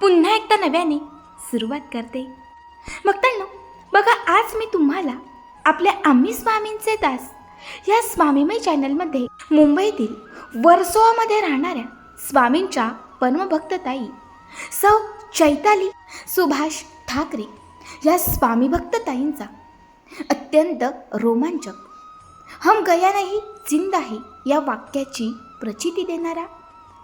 पुन्हा एकदा नव्याने सुरुवात करते. मग तर बघा आज मी तुम्हाला आपल्या आम्ही स्वामींचे दास या स्वामीमय चॅनलमध्ये मुंबईतील वर्सोवामध्ये राहणाऱ्या स्वामींच्या परमभक्तताई सौ चैताली सुभाष ठाकरे या स्वामी अत्यंत रोमांचक हम गया नाही जिंद आहे या वाक्याची प्रचिती देणारा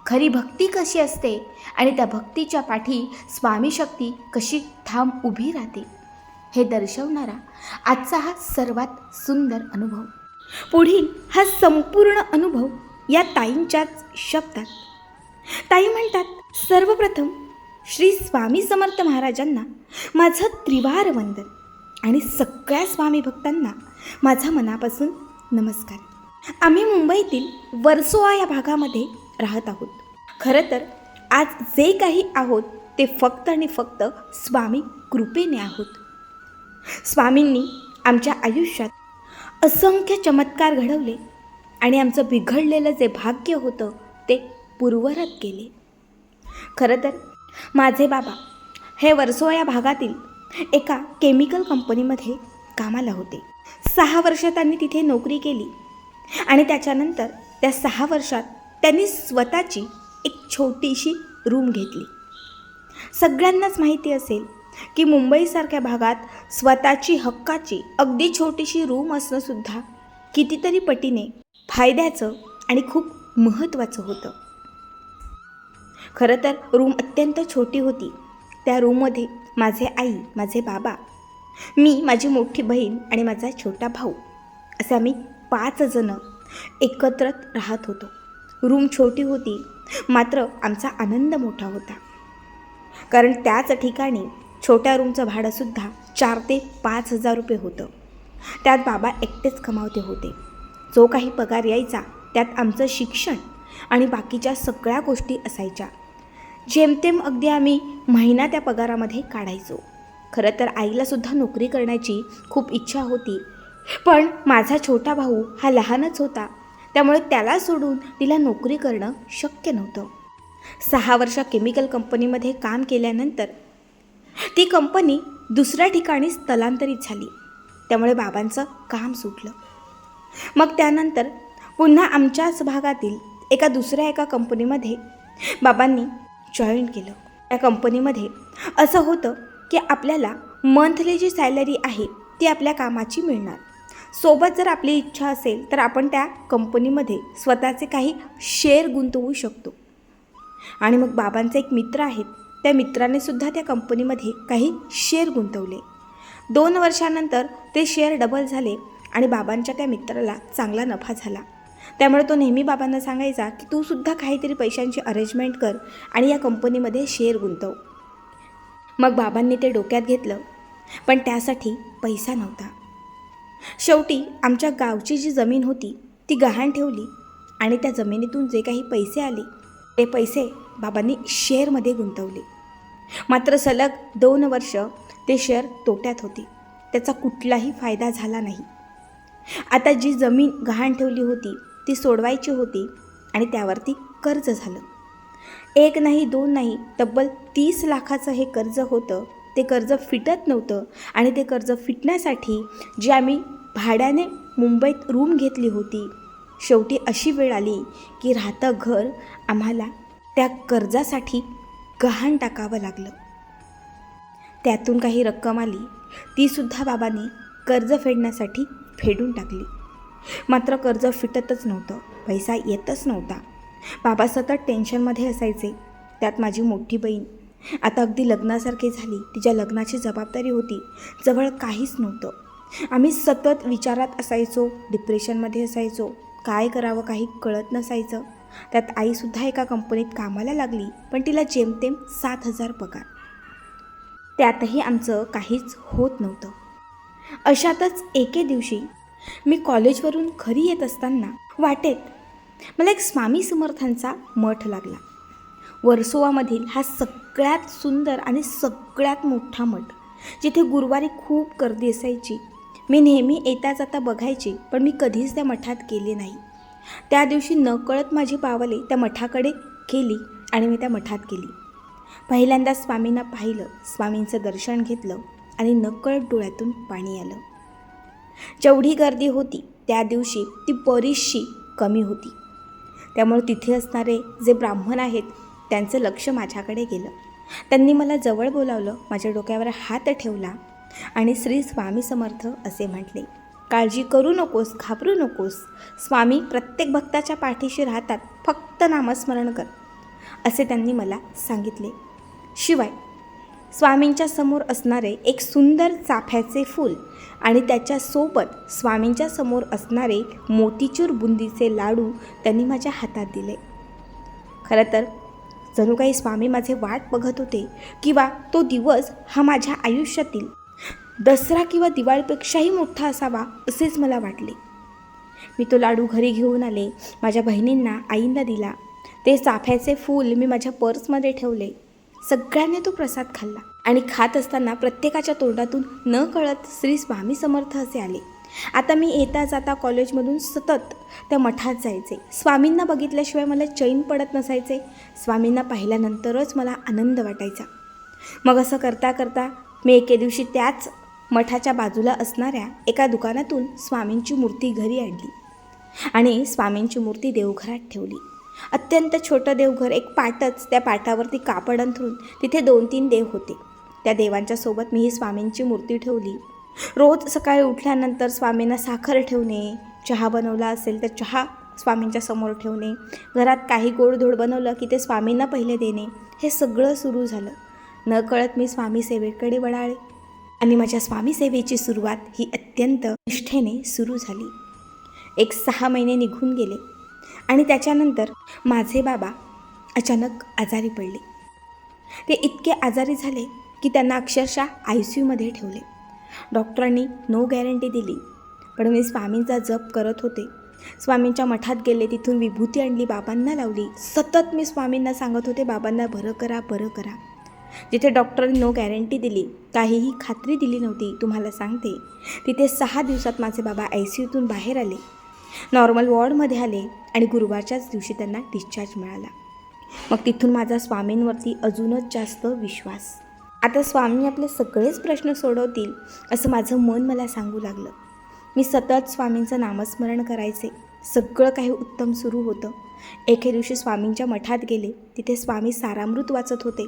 खरी भक्ती कशी असते आणि त्या भक्तीच्या पाठी स्वामी शक्ती कशी ठाम उभी राहते हे दर्शवणारा आजचा हा सर्वात सुंदर अनुभव. पुढील हा संपूर्ण अनुभव या ताईंच्याच शब्दात. ताई म्हणतात सर्वप्रथम श्री स्वामी समर्थ महाराजांना माझं त्रिवार वंदन आणि सगळ्या स्वामी भक्तांना माझा मनापासून नमस्कार. आम्ही मुंबईतील वर्सोवा या भागामध्ये राहत आहोत. खरं तर आज जे काही आहोत ते फक्त आणि फक्त स्वामी कृपेने आहोत. स्वामींनी आमच्या आयुष्यात असंख्य चमत्कार घडवले आणि आमचं बिघडलेलं जे भाग्य होतं ते पूर्वरत केले. खरं तर माझे बाबा हे वर्सो या भागातील एका केमिकल कंपनीमध्ये कामाला होते. सहा वर्ष त्यांनी तिथे नोकरी केली आणि त्याच्यानंतर त्या सहा वर्षात त्यांनी स्वतःची एक छोटीशी रूम घेतली. सगळ्यांनाच माहिती असेल की मुंबईसारख्या भागात स्वतःची हक्काची अगदी छोटीशी रूम असणंसुद्धा कितीतरी पटीने फायद्याचं आणि खूप महत्त्वाचं होतं. खरं तर रूम अत्यंत छोटी होती. त्या रूममध्ये माझे आई माझे बाबा मी माझी मोठी बहीण आणि माझा छोटा भाऊ असे आम्ही पाच जणं एकत्र राहत होतो. रूम छोटी होती मात्र आमचा आनंद मोठा होता. कारण त्याच ठिकाणी छोट्या रूमचं भाडंसुद्धा चार ते पाच हजार रुपये होतं. त्यात बाबा एकटेच कमावते होते. जो काही पगार यायचा त्यात आमचं शिक्षण आणि बाकीच्या सगळ्या गोष्टी असायच्या. जेमतेम अगदी आम्ही महिना त्या पगारामध्ये काढायचो. खरं तर आईलासुद्धा नोकरी करण्याची खूप इच्छा होती. पण माझा छोटा भाऊ हा लहानच होता. त्यामुळे त्याला सोडून तिला नोकरी करणं शक्य नव्हतं. सहा वर्ष केमिकल कंपनीमध्ये काम केल्यानंतर ती कंपनी दुसऱ्या ठिकाणी स्थलांतरित झाली. त्यामुळे बाबांचं काम सुटलं. मग त्यानंतर पुन्हा आमच्याच भागातील एका दुसऱ्या एका कंपनीमध्ये बाबांनी जॉईन केलं. त्या कंपनीमध्ये असं होतं की आपल्याला मंथली जी सॅलरी आहे ती आपल्या कामाची मिळणार. सोबत जर आपली इच्छा असेल तर आपण त्या कंपनीमध्ये स्वतःचे काही शेअर गुंतवू शकतो. आणि मग बाबांचे एक मित्र आहेत त्या मित्राने सुद्धा त्या कंपनीमध्ये काही शेअर गुंतवले. दोन वर्षानंतर ते शेअर डबल झाले आणि बाबांच्या त्या मित्राला चांगला नफा झाला. त्यामुळे तो नेहमी बाबांना सांगायचा की तू सुद्धा काहीतरी पैशांची अरेंजमेंट कर आणि या कंपनीमध्ये शेअर गुंतव. मग बाबांनी ते डोक्यात घेतलं पण त्यासाठी पैसा नव्हता. शेवटी आमच्या गावची जी जमीन होती ती गहाण ठेवली आणि त्या जमिनीतून जे काही पैसे आले ते पैसे बाबांनी शेअरमध्ये गुंतवले. मात्र सलग दोन वर्ष ते शेअर तोट्यात होते. त्याचा कुठलाही फायदा झाला नाही. आता जी जमीन गहाण ठेवली होती ती सोडवायची होती आणि त्यावरती कर्ज झालं. एक नाही दोन नाही तब्बल तीस लाखाचं हे कर्ज होतं ते कर्ज फिटत नव्हतं. आणि ते कर्ज फिटण्यासाठी जी आम्ही भाड्याने मुंबईत रूम घेतली होती शेवटी अशी वेळ आली की राहतं घर आम्हाला त्या कर्जासाठी गहाण टाकावं लागलं. त्यातून काही रक्कम आली तीसुद्धा बाबांनी कर्ज फेडण्यासाठी फेडून टाकली. मात्र कर्ज फिटतच नव्हतं पैसा येतच नव्हता. बाबा सतत टेन्शनमध्ये असायचे. त्यात माझी मोठी बहीण आता अगदी लग्नासारखी झाली. तिच्या लग्नाची जबाबदारी होती. जवळ काहीच नव्हतं. आम्ही सतत विचारात असायचो डिप्रेशनमध्ये असायचो. काय करावं काही कळत नसायचं. त्यात आईसुद्धा एका कंपनीत कामाला लागली पण तिला जेमतेम सात हजार पगार. त्यातही आमचं काहीच होत नव्हतं. अशातच एके दिवशी मी कॉलेजवरून घरी येत असताना वाटेत मला एक स्वामी समर्थांचा मठ लागला. वर्सोवामधील हा सगळ्यात सुंदर आणि सगळ्यात मोठा मठ जिथे गुरुवारी खूप गर्दी असायची. मी नेहमी येता जाता बघायची पण मी कधीच त्या मठात गेले नाही. त्या दिवशी नकळत माझी पावले त्या मठाकडे केली आणि मी त्या मठात गेली. पहिल्यांदा स्वामींना पाहिलं स्वामींचं दर्शन घेतलं आणि नकळत डोळ्यातून पाणी आलं. जेवढी गर्दी होती त्या दिवशी ती बरीचशी कमी होती. त्यामुळे तिथे असणारे जे ब्राह्मण आहेत त्यांचं लक्ष माझ्याकडे गेलं. त्यांनी मला जवळ बोलावलं माझ्या डोक्यावर हात ठेवला आणि श्री स्वामी समर्थ असे म्हटले काळजी करू नकोस घाबरू नकोस. स्वामी प्रत्येक भक्ताच्या पाठीशी राहतात फक्त नामस्मरण कर. असे त्यांनी मला सांगितले. शिवाय स्वामींच्या समोर असणारे एक सुंदर चाफ्याचे फूल आणि त्याच्यासोबत स्वामींच्या समोर असणारे मोतीचूर बुंदीचे लाडू त्यांनी माझ्या हातात दिले. खरं तर जणू काही स्वामी माझे वाट बघत होते किंवा तो दिवस हा माझ्या आयुष्यातील दसरा किंवा दिवाळीपेक्षाही मोठा असावा असेच मला वाटले. मी तो लाडू घरी घेऊन आले माझ्या बहिणींना आईंना दिला. ते चाफ्याचे फूल मी माझ्या पर्समध्ये ठेवले. सगळ्यांनी तो प्रसाद खाल्ला आणि खात असताना प्रत्येकाच्या तोंडातून न कळत श्री स्वामी समर्थ असे आले. आता मी येता जाता कॉलेजमधून सतत त्या मठात जायचे. स्वामींना बघितल्याशिवाय मला चैन पडत नसायचे. स्वामींना पाहिल्यानंतरच मला आनंद वाटायचा. मग असं करता करता मी एके दिवशी त्याच मठाच्या बाजूला असणाऱ्या एका दुकानातून स्वामींची मूर्ती घरी आणली आणि स्वामींची मूर्ती देवघरात ठेवली. अत्यंत छोटं देवघर एक पाटच त्या पाटावरती कापड अंथरून तिथे दोन तीन देव होते. त्या देवांच्या सोबत मी ही स्वामींची मूर्ती ठेवली. रोज सकाळी उठल्यानंतर स्वामींना साखर ठेवणे चहा बनवला असेल तर चहा स्वामींच्या समोर ठेवणे घरात काही गोडधोड बनवलं की ते स्वामींना पहिले देणे हे सगळं सुरू झालं. न कळत मी स्वामी सेवेकडे वळाले. आणि माझ्या स्वामी सेवेची सुरुवात ही अत्यंत निष्ठेने सुरू झाली. एक सहा महिने निघून गेले आणि त्याच्यानंतर माझे बाबा अचानक आजारी पडले. ते इतके आजारी झाले की त्यांना अक्षरशः आय सी यूमध्ये ठेवले. डॉक्टरांनी नो गॅरंटी दिली. पण मी स्वामींचा जप करत होते. स्वामींच्या मठात गेले तिथून विभूती आणली बाबांना लावली. सतत मी स्वामींना सांगत होते बाबांना बरं करा बरं करा. जिथे डॉक्टरांनी नो गॅरंटी दिली काहीही खात्री दिली नव्हती तुम्हाला सांगते तिथे सहा दिवसात माझे बाबा आय सी यूतून बाहेर आले. नॉर्मल वॉर्डमध्ये आले आणि गुरुवारच्याच दिवशी त्यांना डिस्चार्ज मिळाला. मग तिथून माझा स्वामींवरती अजूनच जास्त विश्वास. आता स्वामी आपले सगळेच प्रश्न सोडवतील असं माझं मन मला सांगू लागलं. मी सतत स्वामींचं नामस्मरण करायचे. सगळं काही उत्तम सुरू होतं. एके दिवशी स्वामींच्या मठात गेले. तिथे स्वामी सारामृत वाचत होते.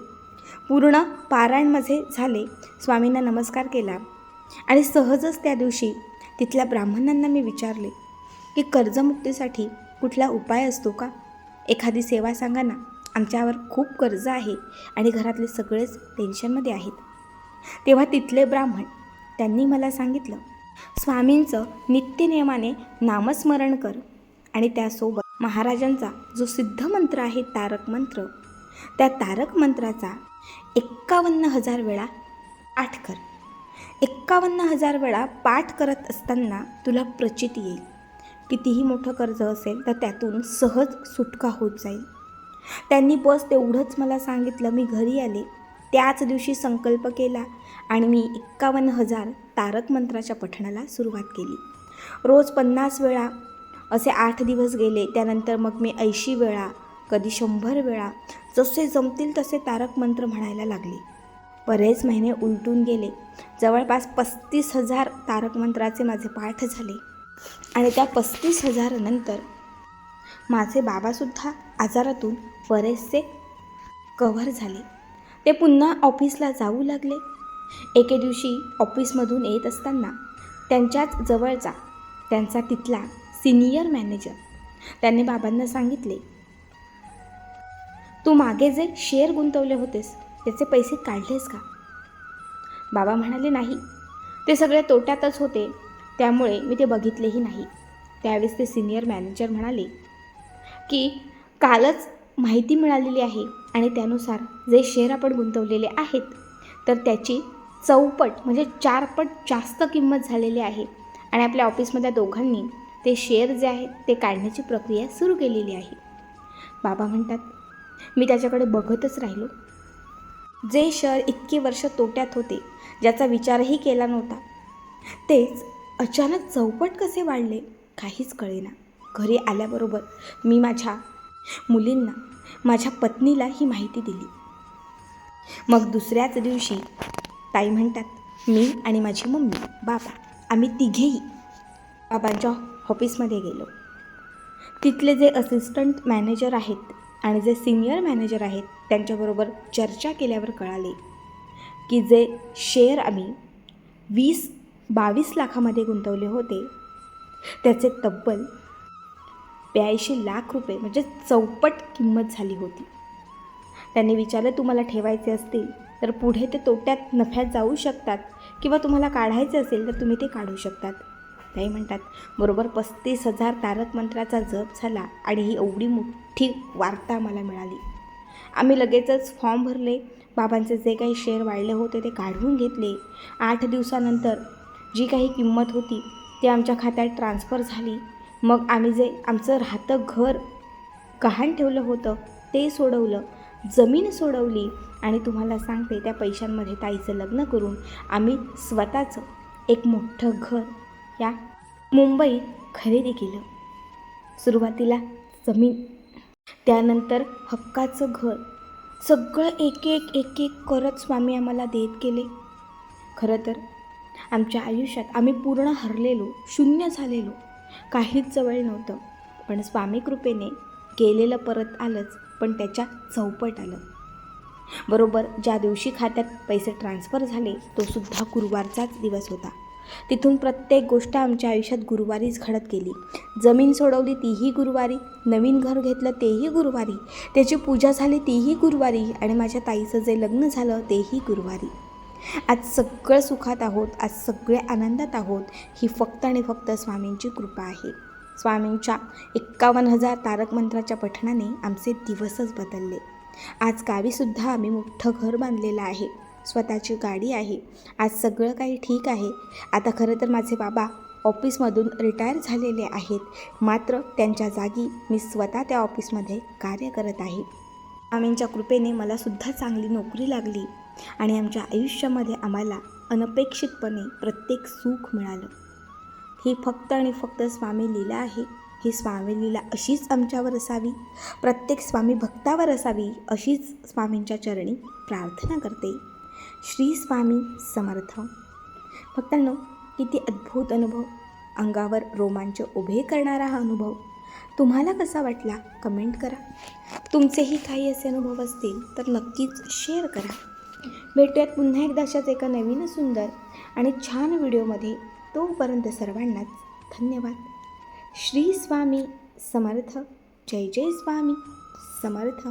पूर्ण पारायण माझे झाले. स्वामींना नमस्कार केला. आणि सहजच त्या दिवशी तिथल्या ब्राह्मणांना मी विचारले की कर्जमुक्तीसाठी कुठला उपाय असतो का? एखादी सेवा सांगा ना. आमच्यावर खूप कर्ज आहे आणि घरातले सगळेच टेन्शनमध्ये आहेत. तेव्हा तिथले ब्राह्मण त्यांनी मला सांगितलं स्वामींचं नित्यनियमाने नामस्मरण कर आणि त्यासोबत महाराजांचा जो सिद्ध मंत्र आहे तारक मंत्र त्या तारक मंत्राचा एक्कावन्न हजार वेळा पाठ कर. एक्कावन्न हजार वेळा पाठ करत असताना तुला प्रचिती येईल. कितीही मोठं कर्ज असेल तर त्यातून सहज सुटका होत जाईल. त्यांनी बस तेवढंच मला सांगितलं. मी घरी आले. त्याच दिवशी संकल्प केला आणि मी एक्कावन्न हजार तारक मंत्राच्या पठणाला सुरुवात केली. रोज पन्नास वेळा असे आठ दिवस गेले. त्यानंतर मग मी ऐंशी वेळा कधी शंभर वेळा जसे जमतील तसे तारक मंत्र म्हणायला लागले. बरेच महिने उलटून गेले. जवळपास पस्तीस हजार तारक मंत्राचे माझे पाठ झाले. आणि त्या पस्तीस हजारानंतर माझे बाबासुद्धा आजारातून बरेचसे कव्हर झाले. ते पुन्हा ऑफिसला जाऊ लागले. एके दिवशी ऑफिसमधून येत असताना त्यांच्याच जवळचा त्यांचा तिथला सिनियर मॅनेजर त्यांनी बाबांना सांगितले तू मागे जे शेअर गुंतवले होतेस त्याचे पैसे काढलेस का? बाबा म्हणाले नाही. ते सगळे तोट्यातच होते त्यामुळे मी ते बघितलेही नाही. त्यावेळेस ते सिनियर मॅनेजर म्हणाले की कालच माहिती मिळालेली आहे आणि त्यानुसार जे शेअर आपण गुंतवलेले आहेत तर त्याची चौपट म्हणजे चारपट जास्त किंमत झालेली आहे. आणि आपल्या ऑफिसमधल्या दोघांनी ते शेअर जे आहेत ते काढण्याची प्रक्रिया सुरू केलेली आहे. बाबा म्हणतात मी त्याच्याकडे बघतच राहिलो. जे शहर इतकी वर्ष तोट्यात होते ज्याचा विचारही केला नव्हता तेच अचानक चौपट कसे वाढले काहीच कळेना. घरी आल्याबरोबर मी माझ्या मुलींना माझ्या पत्नीला ही माहिती दिली. मग दुसऱ्याच दिवशी ताई म्हणतात मी आणि माझी मम्मी बाबा आम्ही तिघेही बाबांच्या ऑफिसमध्ये गेलो. तिथले जे असिस्टंट मॅनेजर आहेत आणि जे सिनियर मॅनेजर आहेत त्यांच्याबरोबर चर्चा केल्यावर कळाले की जे शेअर आम्ही वीस बावीस लाखामध्ये गुंतवले होते त्याचे तब्बल ब्याऐंशी लाख रुपये म्हणजे चौपट किंमत झाली होती. त्यांनी विचारलं तुम्हाला ठेवायचे असतील तर पुढे ते तोट्यात नफ्यात जाऊ शकतात किंवा तुम्हाला काढायचे असेल तर तुम्ही ते काढू शकतात. ताई म्हणतात बरोबर पस्तीस हजार तारक मंत्राचा जप झाला आणि ही एवढी मोठी वार्ता मला मिळाली. आम्ही लगेचच फॉर्म भरले बाबांचे जे काही शेअर वाढले होते ते काढून घेतले. आठ दिवसानंतर जी काही किंमत होती ती आमच्या खात्यात ट्रान्स्फर झाली. मग आम्ही जे आमचं राहतं घर गहाण ठेवलं होतं ते सोडवलं जमीन सोडवली आणि तुम्हाला सांगते त्या पैशांमध्ये ताईचं लग्न करून आम्ही स्वतःचं एक मोठं घर या मुंबईत खरेदी केलं. सुरुवातीला जमीन त्यानंतर हक्काचं घर सगळं एक एक एक एक करत स्वामी आम्हाला देत गेले. खरं तर आमच्या आयुष्यात आम्ही पूर्ण हरलेलो शून्य झालेलो. काहीच जवळ नव्हतं. पण स्वामी कृपेने केलेलं परत आलंच पण त्याच्या चौपट आलं. बरोबर ज्या दिवशी खात्यात पैसे ट्रान्स्फर झाले तो सुद्धा गुरुवारचाच दिवस होता. तिथून प्रत्येक गोष्ट आमच्या आयुष्यात गुरुवारीच घडत गेली. जमीन सोडवली तीही गुरुवारी नवीन घर घेतलं तेही गुरुवारी त्याची पूजा झाली तीही गुरुवारी आणि माझ्या ताईचं जे लग्न झालं तेही गुरुवारी. आज सगळं सुखात आहोत आज सगळे आनंदात आहोत. ही फक्त आणि फक्त स्वामींची कृपा आहे. स्वामींच्या एक्कावन्न हजार तारक मंत्राच्या पठणाने आमचे दिवसच बदलले. आज गावीसुद्धा आम्ही मोठं घर बांधलेलं आहे. स्वतःची गाडी आहे. आज सगळं काही ठीक आहे. आता खरं तर माझे बाबा ऑफिसमधून रिटायर झालेले आहेत. मात्र त्यांच्या जागी मी स्वतः त्या ऑफिसमध्ये कार्य करत आहे. स्वामींच्या कृपेने मलासुद्धा चांगली नोकरी लागली. आणि आमच्या आयुष्यामध्ये आम्हाला अनपेक्षितपणे प्रत्येक सुख मिळालं. ही फक्त आणि फक्त स्वामी लीला आहे. ही स्वामी लीला अशीच आमच्यावर असावी प्रत्येक स्वामी भक्तावर असावी अशीच स्वामींच्या चरणी प्रार्थना करते. श्री स्वामी समर्थ. भक्तांनो किती अद्भुत अनुभव अंगावर रोमांच उभे करणारा हा अनुभव. तुम्हाला कसा वाटला? कमेंट करा. तुमचेही काही असे अनुभव असतील तर नक्कीच शेअर करा. भेटूयात पुन्हा एकदा अशाच एका नवीन सुंदर आणि छान व्हिडिओमध्ये. तोपर्यंत सर्वांनाच धन्यवाद. श्री स्वामी समर्थ. जय जय स्वामी समर्थ.